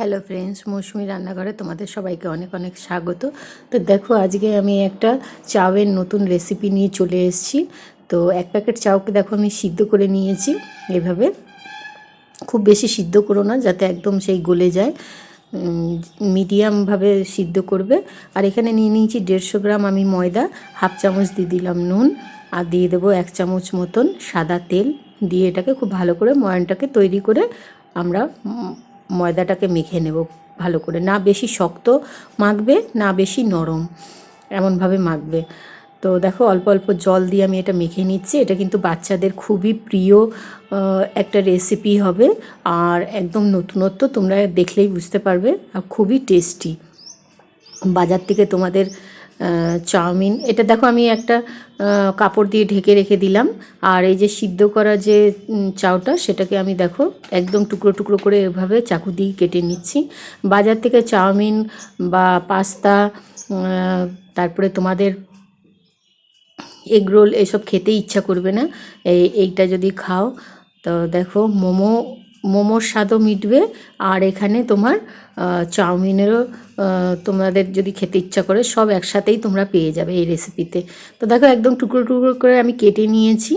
Hello friends মৌসুমি রান্নাঘরে তোমাদের সবাইকে অনেক অনেক স্বাগত। তো দেখো, আজকে আমি একটা চাউয়ের নতুন রেসিপি নিয়ে চলে এসেছি। তো এক প্যাকেট চাউকে দেখো আমি সিদ্ধ করে নিয়েছি। এভাবে খুব বেশি সিদ্ধ করো না, যাতে একদম সেই গলে যায়। মিডিয়ামভাবে সিদ্ধ করবে। আর এখানে নিয়ে নিয়েছি দেড়শো গ্রাম আমি ময়দা, হাফ চামচ দিয়ে দিলাম নুন, আর দিয়ে দেবো এক চামচ মতন সাদা তেল। দিয়ে এটাকে খুব ভালো করে ময়ানটাকে তৈরি করে আমরা ময়দাটাকে মেখে নেব ভালো করে। না বেশি শক্ত মাখবে, না বেশি নরম এমনভাবে মাখবে। তো দেখো অল্প অল্প জল দিয়ে আমি এটা মেখে নিচ্ছি। এটা কিন্তু বাচ্চাদের খুবই প্রিয় একটা রেসিপি হবে। আর একদম নতুনত্ব তোমরা দেখলেই বুঝতে পারবে, আর খুবই টেস্টি বাজার থেকে তোমাদের চাউমিন। এটা দেখো আমি একটা কাপড় দিয়ে ঢেকে রেখে দিলাম। আর এই যে সিদ্ধ করা যে চাউটা, সেটাকে আমি দেখো একদম টুকরো টুকরো করে এভাবে চাকু দিয়ে কেটে নিচ্ছি। বাজার থেকে চাউমিন বা পাস্তা তারপরে তোমাদের এগ রোল এসব খেতে ইচ্ছা করবে না। এই, এইটা যদি খাও, তো দেখো মোমো মোমোর স্বাদও মিটবে আর এখানে তোমার চাউমিনেরও তোমাদের যদি খেতে ইচ্ছা করে সব একসাথেই তোমরা পেয়ে যাবে এই রেসিপিতে তো দেখো একদম টুকরো টুকরো করে আমি কেটে নিয়েছি।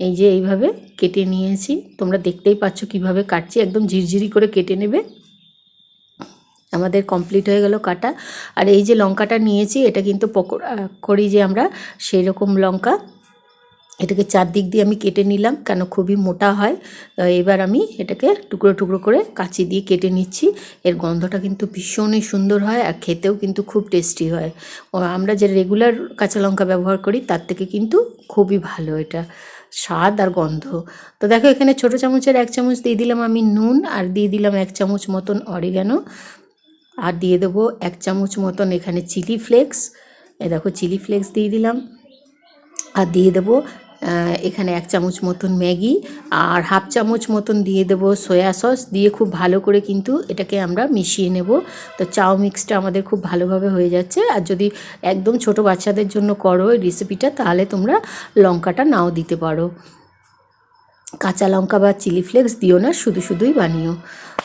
এই যে এইভাবে কেটে নিয়েছি। তোমরা দেখতেই পাচ্ছ কীভাবে কাটছি। একদম ঝিরঝিরি করে কেটে নেবে। আমাদের কমপ্লিট হয়ে গেল কাটা। আর এই যে লঙ্কাটা নিয়েছি, এটা কিন্তু পকোড়া করি যে আমরা সেই রকম লঙ্কা এটাকে চারদিক দিয়ে আমি কেটে নিলাম কেন খুবই মোটা হয়। এবার আমি এটাকে টুকরো টুকরো করে কাঁচি দিয়ে কেটে নিচ্ছি। এর গন্ধটা কিন্তু ভীষণই সুন্দর হয় আর খেতেও কিন্তু খুব টেস্টি হয়। আমরা যে রেগুলার কাঁচা লঙ্কা ব্যবহার করি তার থেকে কিন্তু খুবই ভালো এটা, স্বাদ আর গন্ধ। তো দেখো এখানে ছোটো চামচের এক চামচ দিয়ে দিলাম আমি নুন আর দিয়ে দিলাম এক চামচ মতন অরিগানো। আর দিয়ে দেবো এক চামচ মতন এখানে চিলি ফ্লেক্স। এ দেখো চিলি ফ্লেক্স দিয়ে দিলাম। আর দিয়ে দেবো এখানে এক চামচ মতন ম্যাগি আর হাফ চামচ মতন দিয়ে দেবো সয়া সস। দিয়ে খুব ভালো করে কিন্তু এটাকে আমরা মিশিয়ে নেব। তো চাউ মিক্সটা আমাদের খুব ভালোভাবে হয়ে যাচ্ছে। আর যদি একদম ছোট বাচ্চাদের জন্য করো এই রেসিপিটা তাহলে তোমরা লঙ্কাটা নাও দিতে পারো। কাঁচা লঙ্কা বা চিলি ফ্লেক্স দিও না, শুধু শুধুই বানিও।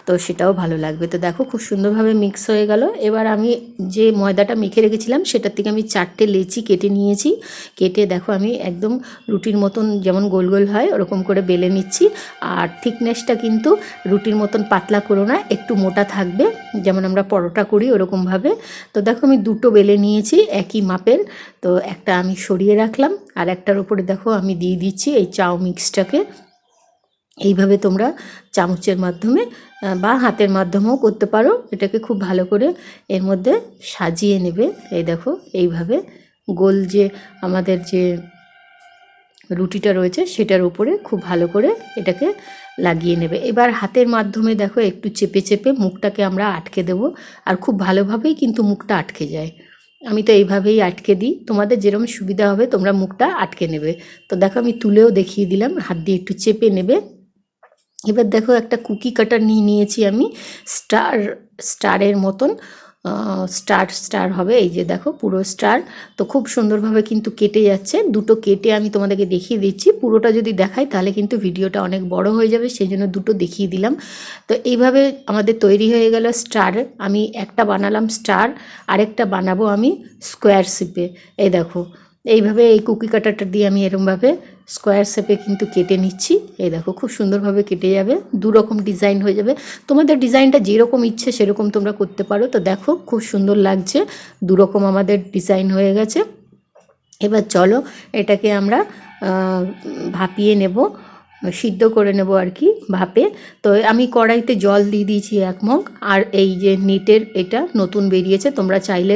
তো সেটাও ভালো লাগবে। তো দেখো খুব সুন্দরভাবে মিক্স হয়ে গেল। এবার আমি যে ময়দাটা মেখে রেখেছিলাম, সেটার থেকে আমি চারটে লেচি কেটে নিয়েছি। কেটে দেখো আমি একদম রুটির মতন যেমন গোল গোল হয়, ওরকম করে বেলে নিচ্ছি। আর থিকনেসটা কিন্তু রুটির মতন পাতলা করো না, একটু মোটা থাকবে। যেমন আমরা পরোটা করি ওরকমভাবে। তো দেখো আমি দুটো বেলে নিয়েছি একই মাপের। তো একটা আমি সরিয়ে রাখলাম, আর একটার উপরে দেখো আমি দিয়ে দিচ্ছি এই চাউ মিক্সটাকে এইভাবে তোমরা চামচের মাধ্যমে বা হাতের মাধ্যমেও করতে পারো। এটাকে খুব ভালো করে এর মধ্যে সাজিয়ে নেবে। এই দেখো, এইভাবে গোল যে আমাদের যে রুটিটা রয়েছে, সেটার উপরে খুব ভালো করে এটাকে লাগিয়ে নেবে। এবার হাতের মাধ্যমে দেখো, একটু চেপে চেপে মুখটাকে আমরা আটকে দেব। আর খুব ভালোভাবেই কিন্তু মুখটা আটকে যায়। আমি তো এইভাবেই আটকে দিই। তোমাদের যেরকম সুবিধা হবে, তোমরা মুখটা আটকে নেবে। তো দেখো, আমি তুলেও দেখিয়ে দিলাম। হাত দিয়ে একটু চেপে নেবে। এবার দেখো একটা কুকি কাটার নিয়ে নিয়েছি আমি, স্টার, স্টারের মতন স্টার স্টার হবে, এই যে দেখো পুরো স্টার। তো খুব সুন্দরভাবে কিন্তু কেটে যাচ্ছে, দুটো কেটে আমি তোমাদেরকে দেখিয়ে দিচ্ছি। পুরোটা যদি দেখাই তাহলে কিন্তু ভিডিওটা অনেক বড় হয়ে যাবে সেই জন্য দুটো দেখিয়ে দিলাম। তো এইভাবে আমাদের তৈরি হয়ে গেল স্টার, আমি একটা বানালাম স্টার, আরেকটা বানাবো আমি স্কোয়ার শিপে। এই দেখো, এইভাবে এই কুকি কাটারটা দিয়ে আমি এরমভাবে স্কোয়ার শেপে কিন্তু কেটে নিচ্ছি। এই দেখো, খুব সুন্দরভাবে কেটে যাবে দু রকম ডিজাইন হয়ে যাবে। তোমাদের ডিজাইনটা যেরকম ইচ্ছে সেরকম তোমরা করতে পারো। তো দেখো, খুব সুন্দর লাগছে দু রকম আমাদের ডিজাইন হয়ে গেছে। এবার চলো, এটাকে আমরা ভাপিয়ে নেব। সিদ্ধ করে নেব আর কি ভাপে। তো আমি কড়াইতে জল দিয়ে দিয়েছি এক মগ। আর এই যে নেটের এটা নতুন বেরিয়েছে, তোমরা চাইলে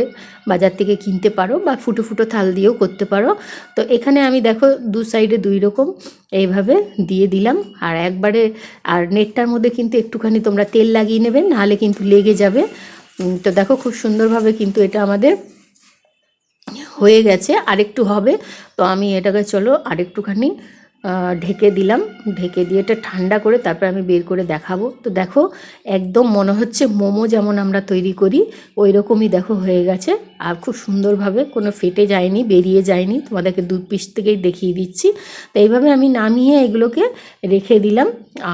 বাজার থেকে কিনতে পারো বা ফুটো ফুটো থাল দিয়েও করতে পারো। তো এখানে আমি দেখো দু সাইডে দুই রকম এইভাবে দিয়ে দিলাম। আর একবারে, আর নেটটার মধ্যে কিন্তু একটুখানি তোমরা তেল লাগিয়ে নেবে, নাহলে কিন্তু লেগে যাবে। তো দেখো খুব সুন্দরভাবে কিন্তু এটা আমাদের হয়ে গেছে। আরেকটু হবে। তো আমি এটাকে, চলো আরেকটুখানি ঢেকে দিলাম। ঢেকে দিয়ে এটা ঠান্ডা করে তারপর আমি বের করে দেখাবো। তো দেখো, একদম মনে হচ্ছে মোমো যেমন আমরা তৈরি করি ওই রকমই দেখো হয়ে গেছে। আর খুব সুন্দরভাবে কোনো ফেটে যায়নি, বেরিয়ে যায়নি। তোমাদেরকে দু পিস থেকেই দেখিয়ে দিচ্ছি। তো এইভাবে আমি নামিয়ে এগুলোকে রেখে দিলাম।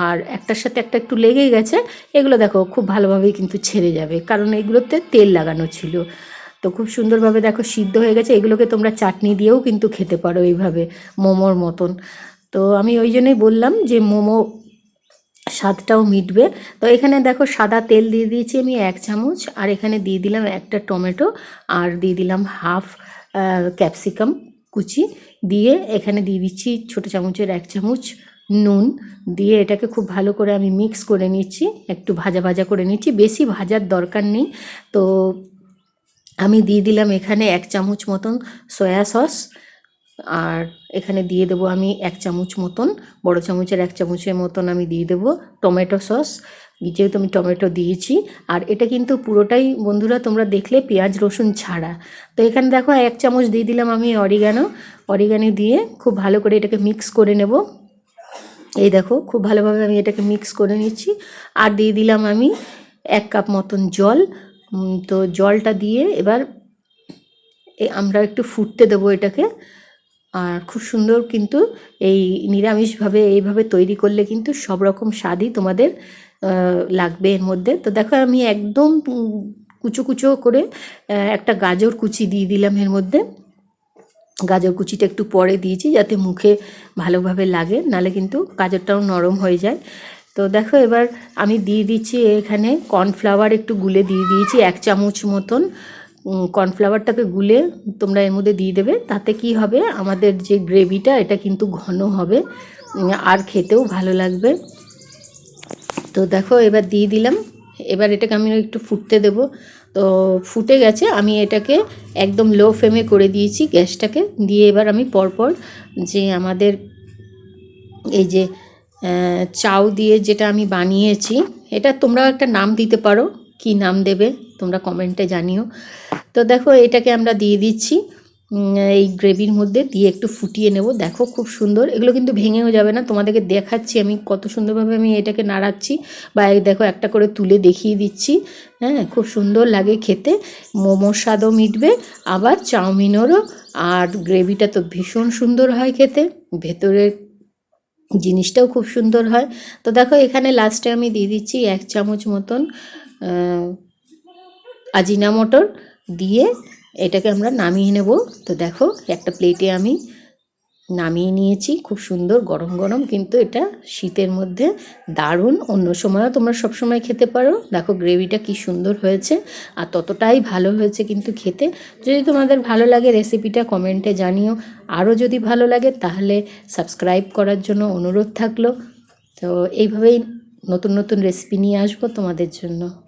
আর একটার সাথে একটা একটু লেগে গেছে। এগুলো দেখো, খুব ভালোভাবেই কিন্তু ছেড়ে যাবে। কারণ এগুলোতে তেল লাগানো ছিল। তো খুব সুন্দরভাবে দেখো সিদ্ধ হয়ে গেছে। এগুলোকে তোমরা চাটনি দিয়েও কিন্তু খেতে পারো এইভাবে, মোমোর মতন। তো আমি ওই জন্যই বললাম যে মোমো স্বাদটাও মিটবে। তো এখানে দেখো সাদা তেল দিয়ে দিয়েছি আমি এক চামচ, আর এখানে দিয়ে দিলাম একটা টমেটো, আর দিয়ে দিলাম হাফ ক্যাপসিকাম কুচি। দিয়ে এখানে দিয়ে দিচ্ছি ছোটো চামচের এক চামচ নুন। দিয়ে এটাকে খুব ভালো করে আমি মিক্স করে নিচ্ছি, একটু ভাজা ভাজা করে নিচ্ছি। বেশি ভাজার দরকার নেই। তো আমি দিয়ে দিলাম এখানে এক চামচ মতন সয়া সস। আর এখানে দিয়ে দেবো আমি এক চামচ মতন, বড় চামচের এক চামচের মতন আমি দিয়ে দেবো টমেটো সস। যেহেতু আমি টমেটো দিয়েছি, আর এটা কিন্তু পুরোটাই বন্ধুরা তোমরা দেখলে পেঁয়াজ, রসুন ছাড়া। তো এখানে দেখো এক চামচ দিয়ে দিলাম আমি অরিগানো। অরিগানো দিয়ে খুব ভালো করে এটাকে মিক্স করে নেব। এই দেখো, খুব ভালোভাবে আমি এটাকে মিক্স করে নিচ্ছি। আর দিয়ে দিলাম আমি এক কাপ মতন জল। তো জলটা দিয়ে এবার আমরা একটু ফুটতে দেবো এটাকে। আর খুব সুন্দর কিন্তু এই নিরামিষভাবে এইভাবে তৈরি করলে কিন্তু সব রকম স্বাদই তোমাদের লাগবে এর মধ্যে। তো দেখো আমি একদম কুচো কুচো করে একটা গাজর কুচি দিয়ে দিলাম এর মধ্যে। গাজর কুচিটা একটু পরে দিয়েছি যাতে মুখে ভালোভাবে লাগে, নালে কিন্তু গাজরটাও নরম হয়ে যায়। তো দেখো এবার আমি দিয়ে দিচ্ছি এখানে কর্নফ্লাওয়ার একটু গুলে দিয়ে দিয়েছি এক চামচ মতন। কর্নফ্লাওয়ারটাকে গুলে তোমরা এর মধ্যে দিয়ে দেবে। তাতে কি হবে? আমাদের যে গ্রেভিটা এটা কিন্তু ঘন হবে। আর খেতেও ভালো লাগবে। তো দেখো, এবার দিয়ে দিলাম। এবার এটাকে আমি একটু ফুটতে দেবো। তো ফুটে গেছে। আমি এটাকে একদম লো ফ্লেমে করে দিয়েছি গ্যাসটাকে। দিয়ে এবার আমি পরপর যে আমাদের এই যে চাউ দিয়ে যেটা আমি বানিয়েছি, এটা তোমরাও একটা নাম দিতে পারো। কি নাম দেবে তোমরা কমেন্টে জানিও। তো দেখো এটাকে আমরা দিয়ে দিচ্ছি। এই গ্রেভির মধ্যে দিয়ে একটু ফুটিয়ে নেব। দেখো খুব সুন্দর। এগুলো কিন্তু ভেঙেও যাবে না। তোমাদেরকে দেখাচ্ছি আমি কত সুন্দরভাবে আমি এটাকে নাড়াচ্ছি। বা দেখো একটা করে তুলে দেখিয়ে দিচ্ছি। হ্যাঁ খুব সুন্দর লাগে খেতে। মোমোর স্বাদও মিটবে। আবার চাউমিনেরও। আর গ্রেভিটা তো ভীষণ সুন্দর হয় খেতে। ভেতরের জিনিসটাও খুব সুন্দর হয়। তো দেখো এখানে লাস্টে আমি দিয়ে দিচ্ছি এক চামচ মতন আজিনা মটর দিয়ে এটাকে আমরা নামিয়ে নেব। তো দেখো, একটা প্লেটে আমি নামিয়ে নিয়েছি, খুব সুন্দর গরম গরম, কিন্তু এটা শীতের মধ্যে দারুণ। অন্য সময়ও তোমরা সবসময় খেতে পারো। দেখো গ্রেভিটা কি সুন্দর হয়েছে আর ততটাই ভালো হয়েছে কিন্তু খেতে। যদি তোমাদের ভালো লাগে রেসিপিটা কমেন্টে জানিও। আরও যদি ভালো লাগে, তাহলে সাবস্ক্রাইব করার জন্য অনুরোধ থাকল। তো এইভাবেই নতুন নতুন রেসিপি নিয়ে আসব তোমাদের জন্য।